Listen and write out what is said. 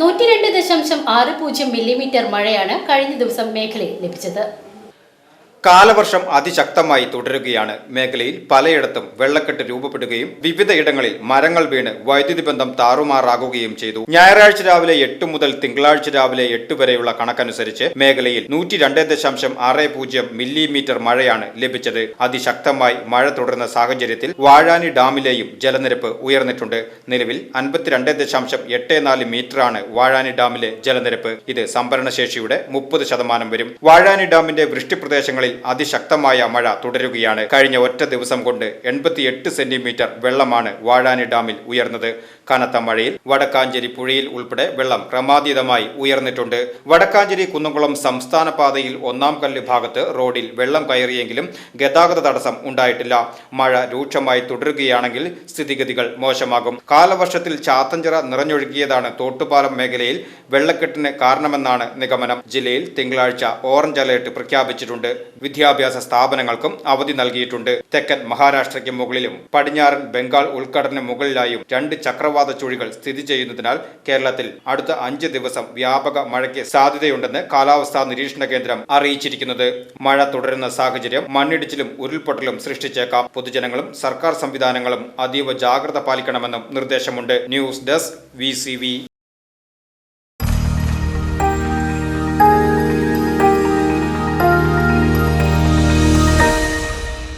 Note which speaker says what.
Speaker 1: നൂറ്റി രണ്ട് ദശാംശം ആറ് പൂജ്യം മില്ലിമീറ്റർ മഴയാണ് കഴിഞ്ഞ ദിവസം മേഖലയിൽ ലഭിച്ചത്.
Speaker 2: കാലവർഷം അതിശക്തമായി തുടരുകയാണ്. മേഖലയിൽ പലയിടത്തും വെള്ളക്കെട്ട് രൂപപ്പെടുകയും വിവിധയിടങ്ങളിൽ മരങ്ങൾ വീണ് വൈദ്യുതി ബന്ധം താറുമാറാകുകയും ചെയ്തു. ഞായറാഴ്ച രാവിലെ എട്ട് മുതൽ തിങ്കളാഴ്ച രാവിലെ എട്ട് വരെയുള്ള കണക്കനുസരിച്ച് മേഖലയിൽ നൂറ്റി രണ്ട് ദശാംശം ആറ് പൂജ്യം മില്ലിമീറ്റർ മഴയാണ് ലഭിച്ചത്. അതിശക്തമായി മഴ തുടരുന്ന സാഹചര്യത്തിൽ വാഴാനി ഡാമിലെയും ജലനിരപ്പ് ഉയർന്നിട്ടുണ്ട്. നിലവിൽ അൻപത്തിരണ്ട് ദശാംശം എട്ട് നാല് മീറ്ററാണ് വാഴാനി ഡാമിലെ ജലനിരപ്പ്. ഇത് സംഭരണശേഷിയുടെ മുപ്പത് ശതമാനം വരും. വാഴാനി ഡാമിന്റെ വൃഷ്ടിപ്രദേശങ്ങളിൽ അതിശക്തമായ മഴ തുടരുകയാണ്. കഴിഞ്ഞ ഒറ്റ ദിവസം കൊണ്ട് എൺപത്തിയെട്ട് സെന്റിമീറ്റർ വെള്ളമാണ് വാഴാനി ഡാമിൽ ഉയർന്നത്. കനത്ത മഴയിൽ വടക്കാഞ്ചേരി പുഴയിൽ ഉൾപ്പെടെ വെള്ളം ക്രമാതീതമായി ഉയർന്നിട്ടുണ്ട്. വടക്കാഞ്ചേരി കുന്നംകുളം സംസ്ഥാന പാതയിൽ ഒന്നാം കല്ല് ഭാഗത്ത് റോഡിൽ വെള്ളം കയറിയെങ്കിലും ഗതാഗത തടസ്സം ഉണ്ടായിട്ടില്ല. മഴ രൂക്ഷമായി തുടരുകയാണെങ്കിൽ സ്ഥിതിഗതികൾ മോശമാകും. കാലവർഷത്തിൽ ചാത്തഞ്ചിറ നിറഞ്ഞൊഴുകിയതാണ് തോട്ടുപാലം മേഖലയിൽ വെള്ളക്കെട്ടിന് കാരണമെന്നാണ് നിഗമനം. ജില്ലയിൽ തിങ്കളാഴ്ച ഓറഞ്ച് അലേർട്ട് പ്രഖ്യാപിച്ചിട്ടുണ്ട്. വിദ്യാഭ്യാസ സ്ഥാപനങ്ങൾക്കും അവധി നൽകിയിട്ടുണ്ട്. തെക്കൻ മഹാരാഷ്ട്രയ്ക്ക് മുകളിലും പടിഞ്ഞാറൻ ബംഗാൾ ഉൾക്കടലിന് മുകളിലായും രണ്ട് ചക്രവാത ചുഴികൾ സ്ഥിതി ചെയ്യുന്നതിനാൽ കേരളത്തിൽ അടുത്ത അഞ്ച് ദിവസം വ്യാപക മഴയ്ക്ക് സാധ്യതയുണ്ടെന്ന് കാലാവസ്ഥാ നിരീക്ഷണ കേന്ദ്രം അറിയിച്ചിരിക്കുന്നത്. മഴ തുടരുന്ന സാഹചര്യം മണ്ണിടിച്ചിലും ഉരുൾപൊട്ടലും സൃഷ്ടിച്ചേക്കാം. പൊതുജനങ്ങളും സർക്കാർ സംവിധാനങ്ങളും അതീവ ജാഗ്രത പാലിക്കണമെന്നും നിർദ്ദേശമുണ്ട്. News desk V